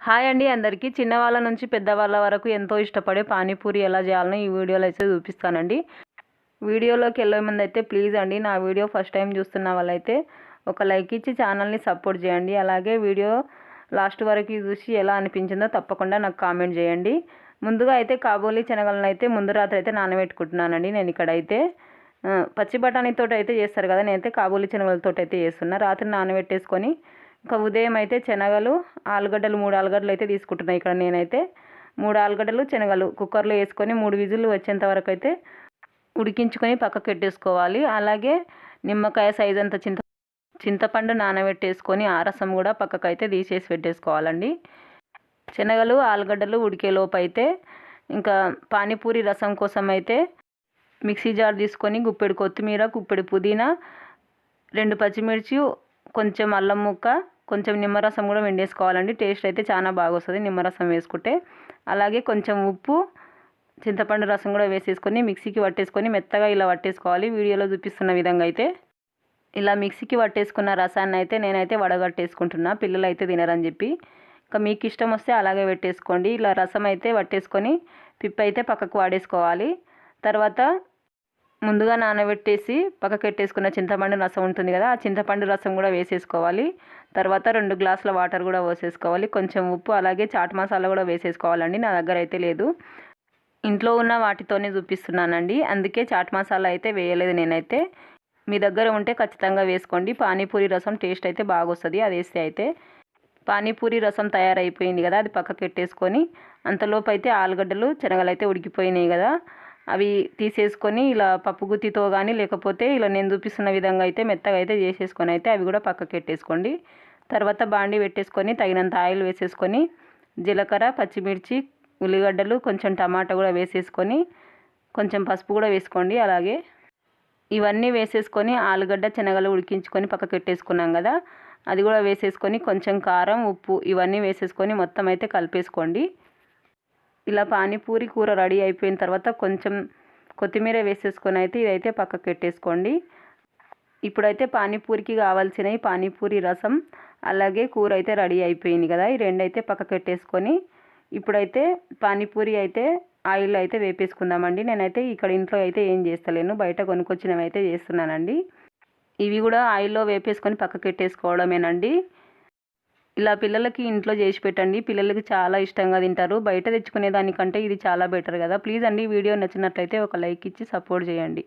Hi అండి అందరికీ. చిన్నవాళ్ళ నుంచి పెద్దవాళ్ళ వరకు ఎంతో ఇష్టపడే పానీపూరి ఎలా చేయాలో ఈ వీడియోలో అయితే చూపిస్తానండి. వీడియోలోకి వెళ్ళే ముందు అయితే ప్లీజ్ అండి నా వీడియో ఫస్ట్ టైం చూస్తున్న వాళ్ళైతే ఒక లైక్ ఇచ్చి ఛానల్ని సపోర్ట్ చేయండి. అలాగే వీడియో లాస్ట్ వరకు చూసి ఎలా అనిపించిందో తప్పకుండా నాకు కామెంట్ చేయండి. ముందుగా అయితే కాబోలి శనగలను అయితే ముందు రాత్రి అయితే నానబెట్టుకుంటున్నానండి నేను ఇక్కడైతే. అయితే పచ్చి బఠానీతో అయితే చేస్తారు కదా నేనైతే కాబోలి శనగలతో అయితే చేస్తున్నా. రాత్రి నానబెట్టేసుకొని ఇంకా ఉదయం అయితే శనగలు ఆలుగడ్డలు మూడు ఆలుగడ్డలు అయితే తీసుకుంటున్నాను ఇక్కడ నేనైతే. మూడు ఆలుగడ్డలు శనగలు కుక్కర్లో వేసుకొని మూడు విజిల్లు వచ్చేంత వరకు అయితే ఉడికించుకొని పక్కకు పెట్టేసుకోవాలి అలాగే నిమ్మకాయ సైజ్ అంత చింత చింతపండు నానబెట్టేసుకొని ఆ రసం కూడా పక్కకు అయితే తీసేసి పెట్టేసుకోవాలండి. శనగలు ఆలుగడ్డలు ఉడికేలోపు అయితే ఇంకా పానీపూరి రసం కోసం అయితే మిక్సీ జార్ తీసుకొని గుప్పెడు కొత్తిమీర గుప్పెడు పుదీనా రెండు పచ్చిమిర్చి కొంచెం అల్లం ముక్క కొంచెం నిమ్మరసం కూడా వెండేసుకోవాలండి టేస్ట్ అయితే చాలా బాగా వస్తుంది నిమ్మరసం వేసుకుంటే. అలాగే కొంచెం ఉప్పు చింతపండు రసం కూడా వేసేసుకొని మిక్సీకి పట్టేసుకొని మెత్తగా ఇలా పట్టేసుకోవాలి. వీడియోలో చూపిస్తున్న విధంగా అయితే. ఇలా మిక్సీకి పట్టేసుకున్న రసాన్ని అయితే నేనైతే వడగట్టేసుకుంటున్నా. పిల్లలు అయితే తినరని చెప్పి. ఇంకా మీకు ఇష్టం వస్తే అలాగే పెట్టేసుకోండి. ఇలా రసం అయితే పట్టేసుకొని పిప్పి అయితే పక్కకు వాడేసుకోవాలి. తర్వాత ముందుగా నానబెట్టేసి పక్కకు పెట్టేసుకున్న చింతపండు రసం ఉంటుంది కదా ఆ చింతపండు రసం కూడా వేసేసుకోవాలి. తర్వాత రెండు గ్లాసుల వాటర్ కూడా పోసేసుకోవాలి. కొంచెం ఉప్పు అలాగే చాట్ మసాలా కూడా వేసేసుకోవాలండి నా దగ్గర అయితే లేదు. ఇంట్లో ఉన్న వాటితోనే చూపిస్తున్నానండి. అందుకే చాట్ మసాలా అయితే వేయలేదు నేనైతే. మీ దగ్గర ఉంటే ఖచ్చితంగా వేసుకోండి. పానీపూరి రసం టేస్ట్ అయితే బాగా వస్తుంది అది వేస్తే అయితే. పానీపూరి రసం తయారైపోయింది కదా అది పక్కకు పెట్టేసుకొని అంతలోపు అయితే ఆలుగడ్డలు శనగలు అయితే ఉడికిపోయినాయి కదా. అవి తీసేసుకొని ఇలా పప్పు గుత్తితో కానీ లేకపోతే ఇలా నేను చూపిస్తున్న విధంగా అయితే మెత్తగా అయితే చేసేసుకొని అయితే అవి కూడా పక్కకి పెట్టేసుకోండి. తర్వాత బాండి పెట్టేసుకొని తగినంత ఆయిల్ వేసేసుకొని జీలకర్ర పచ్చిమిర్చి ఉల్లిగడ్డలు కొంచెం టమాటా కూడా వేసేసుకొని కొంచెం పసుపు కూడా వేసుకోండి అలాగే. ఇవన్నీ వేసేసుకొని ఆలుగడ్డ శనగలు ఉడికించుకొని పక్కకి పెట్టేసుకున్నాం కదా అది కూడా వేసేసుకొని కొంచెం కారం ఉప్పు ఇవన్నీ వేసేసుకొని మొత్తం అయితే కలిపేసుకోండి. ఇలా పానీపూరి కూర రెడీ అయిపోయిన తర్వాత కొంచెం కొత్తిమీర వేసేసుకొని అయితే ఇదైతే పక్కకు పెట్టేసుకోండి. ఇప్పుడైతే పానీపూరికి కావాల్సినవి పానీపూరి రసం అలాగే కూర అయితే రెడీ అయిపోయింది కదా ఈ రెండు అయితే పక్కకు పెట్టేసుకొని ఇప్పుడైతే పానీపూరి అయితే ఆయిల్ అయితే వేపేసుకుందామండి. నేనైతే ఇక్కడ ఇంట్లో అయితే ఏం చేస్తలేను బయట కొనుక్కొచ్చినవి అయితే చేస్తున్నానండి. ఇవి కూడా ఆయిల్లో వేపేసుకొని పక్కకు పెట్టేసుకోవడమేనండి. ఇలా పిల్లలకి ఇంట్లో చేసి పెట్టండి. పిల్లలకి చాలా ఇష్టంగా తింటారు. బయట తెచ్చుకునే దానికంటే ఇది చాలా బెటర్ కదా. ప్లీజ్ అండి వీడియో నచ్చినట్లయితే ఒక లైక్ ఇచ్చి సపోర్ట్ చేయండి.